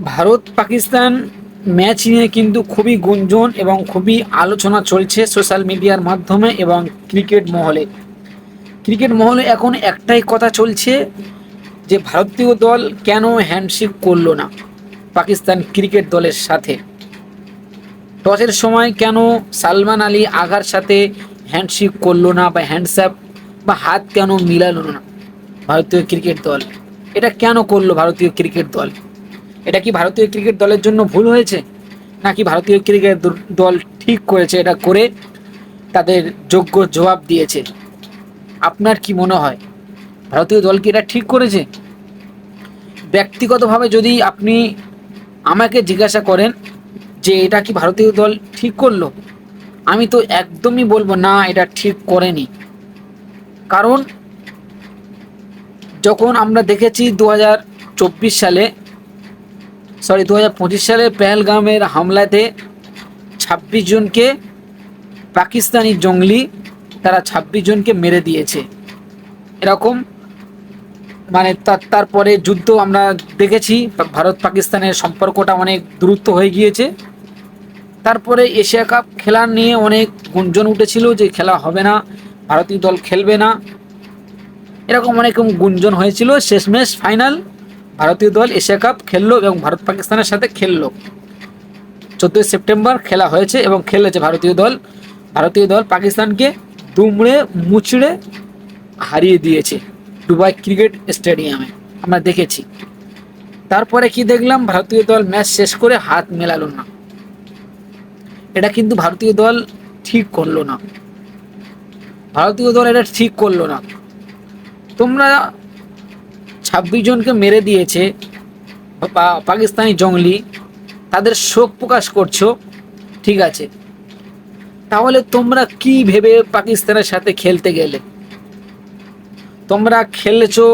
Bharat Pakistan match নিয়ে কিন্তু খুবই গুঞ্জন এবং খুবই আলোচনা চলছে সোশ্যাল মিডিয়ার মাধ্যমে এবং ক্রিকেট মহলে। ক্রিকেট মহলে এখন একটাই কথা চলছে যে ভারতীয় দল কেন হ্যান্ডশেক করল না পাকিস্তান ক্রিকেট দলের সাথে। টসের সময় কেন সালমান আলী আঘার সাথে হ্যান্ডশেক করল না বা হ্যান্ডস্যাপ বা হাত কেন মিলালো না ভারতীয় ক্রিকেট দল? এটা কেন করল ভারতীয় ক্রিকেট দল? এটা কি ভারতীয় ক্রিকেট দলের জন্য ভুল হয়েছে? নাকি ভারতীয় ক্রিকেট দল ঠিক করেছে এটা করে তাদের যোগ্য জবাব দিয়েছে? আপনার কি মনে হয়? ভারতীয় দল কি এটা ঠিক করেছে? ব্যক্তিগতভাবে যদি আপনি আমাকে জিজ্ঞাসা করেন যে এটা কি ভারতীয় দল ঠিক করল, আমি তো একদমই বলব না, এটা ঠিক করেনি। কারণ যখন আমরা দেখেছি দু হাজার চব্বিশ সালে সরি দু হাজার পঁচিশ সালে পেহেলগামের হামলাতে ছাব্বিশ জনকে পাকিস্তানি জঙ্গলি, তারা ছাব্বিশ জনকে মেরে দিয়েছে। এরকম মানে তার, তারপরে যুদ্ধ আমরা দেখেছি, ভারত পাকিস্তানের সম্পর্কটা অনেক দ্রুত হয়ে গিয়েছে। তারপরে এশিয়া কাপ খেলা নিয়ে অনেক গুঞ্জন উঠেছিল যে খেলা হবে না, ভারতীয় দল খেলবে না। এরকম অনেক গুঞ্জন হয়েছিল। শেষমেশ, ফাইনাল ভারতীয় দল এশিয়া কাপ খেললো এবং ভারত পাকিস্তানের সাথে খেললো। চোদ্দোই সেপ্টেম্বর খেলা হয়েছে এবং খেলেছে ভারতীয় দল। ভারতীয় দল পাকিস্তানকে দুমড়ে মুচড়ে হারিয়ে দিয়েছে দুবাই ক্রিকেট স্টেডিয়ামে। আমরা দেখেছি। তারপরে কি দেখলাম? ভারতীয় দল ম্যাচ শেষ করে হাত মেলালো না। এটা কিন্তু ভারতীয় দল ঠিক করল না। ভারতীয় দল এটা ঠিক করল না। তোমরা ছাব্বিশ জনকে মেরে দিয়েছে পাকিস্তানি জঙ্গলি। তাদের শোক প্রকাশ করছ। ঠিক আছে। তাহলে তোমরা কি ভেবে পাকিস্তানের সাথে খেলতে গেলে? তোমরা খেলেছো,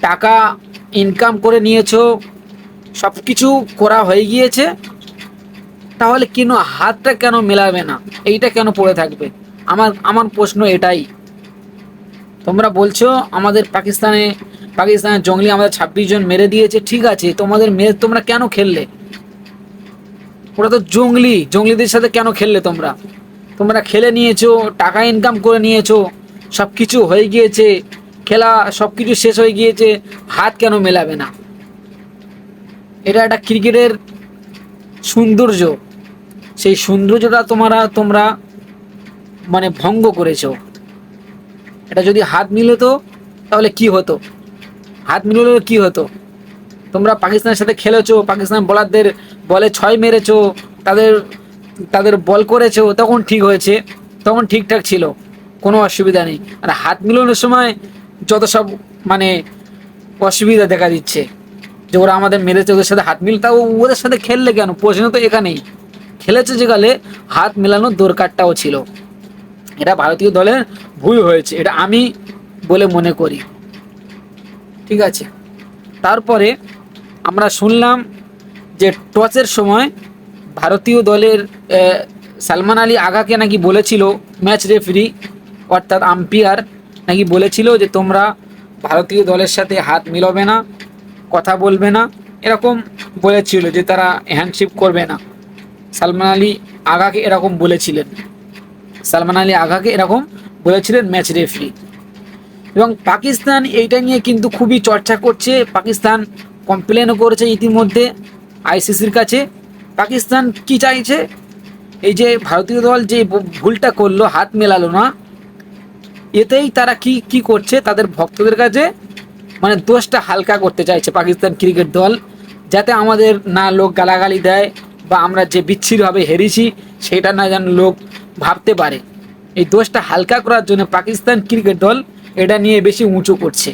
টাকা ইনকাম করে নিয়েছো সব কিছু করা হয়ে গিয়েছে। তাহলে কেন হাতটা কেন মেলাবে না? এইটা কেন পড়ে থাকবে? আমার আমার প্রশ্ন এটাই। তোমরা বলছো আমাদের পাকিস্তানে পাকিস্তানের জঙ্গলি আমাদের ছাব্বিশ জন মেরে দিয়েছে, ঠিক আছে, তোমাদের মেরে তোমরা কেন খেললে? ওরা তো জঙ্গলি, জঙ্গলিদের সাথে কেন খেললে তোমরা? তোমরা খেলে নিয়েছো, টাকা ইনকাম করে নিয়েছো সব কিছু হয়ে গিয়েছে, খেলা সব কিছু শেষ হয়ে গিয়েছে, হাত কেন মেলাবে না? এটা একটা ক্রিকেটের সৌন্দর্য। সেই সৌন্দর্যটা তোমরা তোমরা মানে ভঙ্গ করেছ। এটা যদি হাত মিলতো, তাহলে কি হতো? হাত মিললে কি হতো? তোমরা পাকিস্তানের সাথে খেলেছো, পাকিস্তান বলারদের বলে ছয় মেরেছো, তাদের তাদের বল করেছ, তখন ঠিক হয়েছে, তখন ঠিকঠাক ছিল, কোনো অসুবিধা নেই। আর হাত মিলানোর সময় যত সব মানে অসুবিধা দেখা দিচ্ছে, যে ওরা আমাদের মেরেছে, ওদের সাথে হাত মিল, তাও ওদের সাথে খেললে কেন? প্রশ্ন তো এখানেই। খেলেছে যেখানে হাত মেলানোর দরকারটাও ছিল। এটা ভারতীয় দলের ভুল হয়েছে, এটা আমি বলে মনে করি। ঠিক আছে? তারপরে আমরা শুনলাম যে টসের সময় ভারতীয় দলের সালমান আলী আগাকে নাকি বলেছিল ম্যাচ রেফারি অর্থাৎ আম্পিয়ার নাকি বলেছিল যে তোমরা ভারতীয় দলের সাথে হাত মিলাবে না, কথা বলবে না, এরকম বলেছিল যে তারা হ্যান্ডশিপ করবে না। সালমান আলী আগাকে এরকম বলেছিলেন। সালমান আলী আগাকে এরকম বলেছিলেন ম্যাচ রেফারি এবং পাকিস্তান এইটা নিয়ে কিন্তু খুবই চর্চা করছে। পাকিস্তান কমপ্লেনও করেছে ইতিমধ্যে আইসিসির কাছে। পাকিস্তান কি চাইছে? এই যে ভারতীয় দল যে ভুলটা করল, হাত মেলালো না, এতেই তারা কি কি করছে? তাদের ভক্তদের কাছে মানে দোষটা হালকা করতে চাইছে পাকিস্তান ক্রিকেট দল, যাতে আমাদের না লোক গালাগালি দেয় বা আমরা যে বিচ্ছিরভাবে হেরেছি, সেটা না যেন লোক ভাবতে পারে। এই দোষটা হালকা করার জন্য পাকিস্তান ক্রিকেট দল এটা নিয়ে বেশি উঁচু করছে।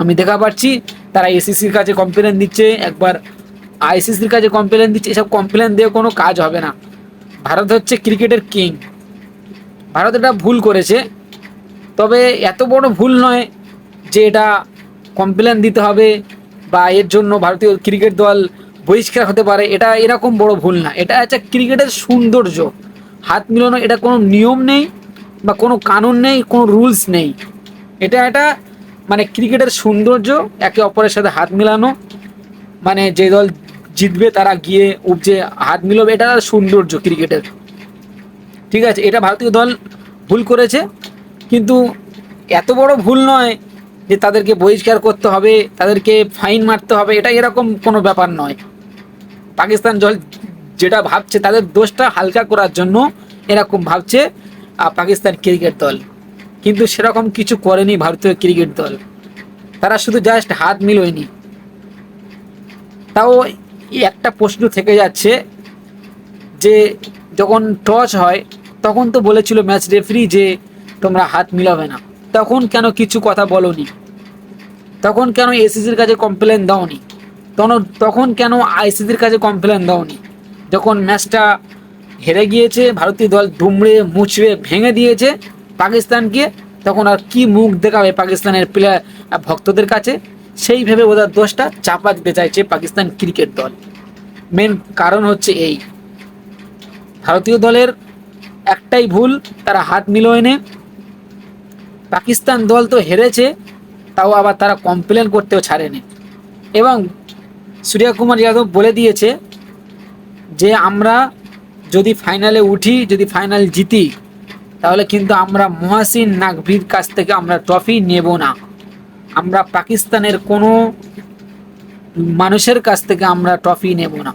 আমি দেখা পাচ্ছি তারা এসিসির কাছে কমপ্লেন দিচ্ছে, একবার আইসিসির কাছে কমপ্লেন দিচ্ছে, এসব কমপ্লেন দিয়ে কোনো কাজ হবে না। ভারত হচ্ছে ক্রিকেটের কিং ভারত এটা ভুল করেছে। তবে এত বড় ভুল নয় যে এটা কমপ্লেন দিতে হবে বা এর জন্য ভারতীয় ক্রিকেট দল বহিষ্কার হতে পারে, এটা এরকম বড় ভুল না। এটা হচ্ছে ক্রিকেটের সৌন্দর্য। হাত মিলানো, এটা কোনো নিয়ম নেই বা কোনো কানুন নেই, কোনো রুলস নেই। এটা একটা মানে ক্রিকেটের সৌন্দর্য, একে অপরের সাথে হাত মিলানো মানে যে দল জিতবে তারা গিয়ে উপজে হাত মিলবে, এটা সৌন্দর্য ক্রিকেটের। ঠিক আছে, এটা ভারতীয় দল ভুল করেছে, কিন্তু এত বড় ভুল নয় যে তাদেরকে বহিষ্কার করতে হবে, তাদেরকে ফাইন মারতে হবে এটা এরকম কোনো ব্যাপার নয়। পাকিস্তান দল যেটা ভাবছে, তাদের দোষটা হালকা করার জন্য এরকম ভাবছে পাকিস্তান ক্রিকেট দল। কিন্তু সেরকম কিছু করেনি ভারতীয় ক্রিকেট দল। তারা শুধু জাস্ট হাত মিলোয়নি। তাও একটা প্রশ্ন থেকে যাচ্ছে যে, যখন টস হয়, তখন তো বলেছিল ম্যাচ রেফারি যে, তোমরা হাত মিলাবে না। তখন কেন কিছু কথা বলনি? তখন কেন এসিসির কাছে কমপ্লেন দাওনি? তখন তখন কেন আইসিসির কাছে কমপ্লেন দাওনি? যখন ম্যাচটা হেরে গিয়েছে, ভারতীয় দল দুমড়ে মুচড়ে ভেঙে দিয়েছে পাকিস্তানকে, তখন আর কি মুখ দেখাবে পাকিস্তানের প্লেয়ার ভক্তদের কাছে? সেই ভেবে ওদের দোষটা চাপা দিতে চাইছে পাকিস্তান ক্রিকেট দল। মেন কারণ হচ্ছে এই। ভারতীয় দলের একটাই ভুল, তারা হাত মিলোয়নে। পাকিস্তান দল তো হেরেছে, তাও আবার তারা কমপ্লেন করতেও ছাড়েনি। এবং সূর্যা কুমার যাদব বলে দিয়েছে যে, আমরা যদি ফাইনালে উঠি, যদি ফাইনাল জিতি তাহলে কিন্তু আমরা মহাসিন নাকভির কাছ থেকে আমরা ট্রফি নেব না। আমরা পাকিস্তানের কোনো মানুষের কাছ থেকে আমরা ট্রফি নেব না।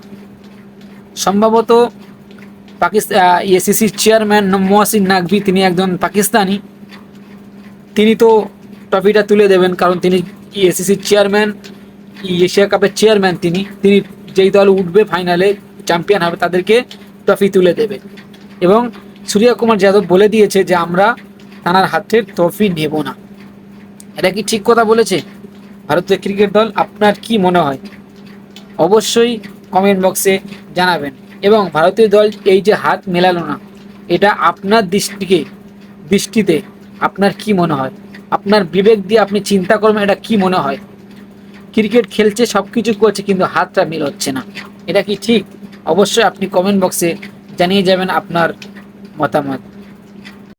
সম্ভবত পাকিস্তান এসিসির চেয়ারম্যান মহাসিন নাকভি তিনি একজন পাকিস্তানি। তিনি তো ট্রফিটা তুলে দেবেন, কারণ তিনি এসিসির চেয়ারম্যান, এশিয়া কাপের চেয়ারম্যান তিনি। তিনি যেই দল উঠবে ফাইনালে, চ্যাম্পিয়ন হবে, তাদেরকে ট্রফি তুলে দেবে। এবং সূর্য কুমার যাদব বলে দিয়েছে যে আমরা তানার হাতের ট্রফি নেব না। এটা কি ঠিক কথা বলেছে? ভারতীয় ক্রিকেট দল, আপনার কি মনে হয়? অবশ্যই কমেন্ট বক্সে জানাবেন। এবং ভারতীয় দল এই যে হাত মেলালো না, এটা আপনার দৃষ্টিকে, দৃষ্টিতে আপনার কি মনে হয়? আপনার বিবেক দিয়ে আপনি চিন্তা করবেন, এটা কি মনে হয়? ক্রিকেট খেলছে সব কিছু করছে, কিন্তু হাতটা মিল হচ্ছে না। এটা কি ঠিক? অবশ্যই আপনি কমেন্ট বক্সে জানিয়ে যাবেন আপনার またまた。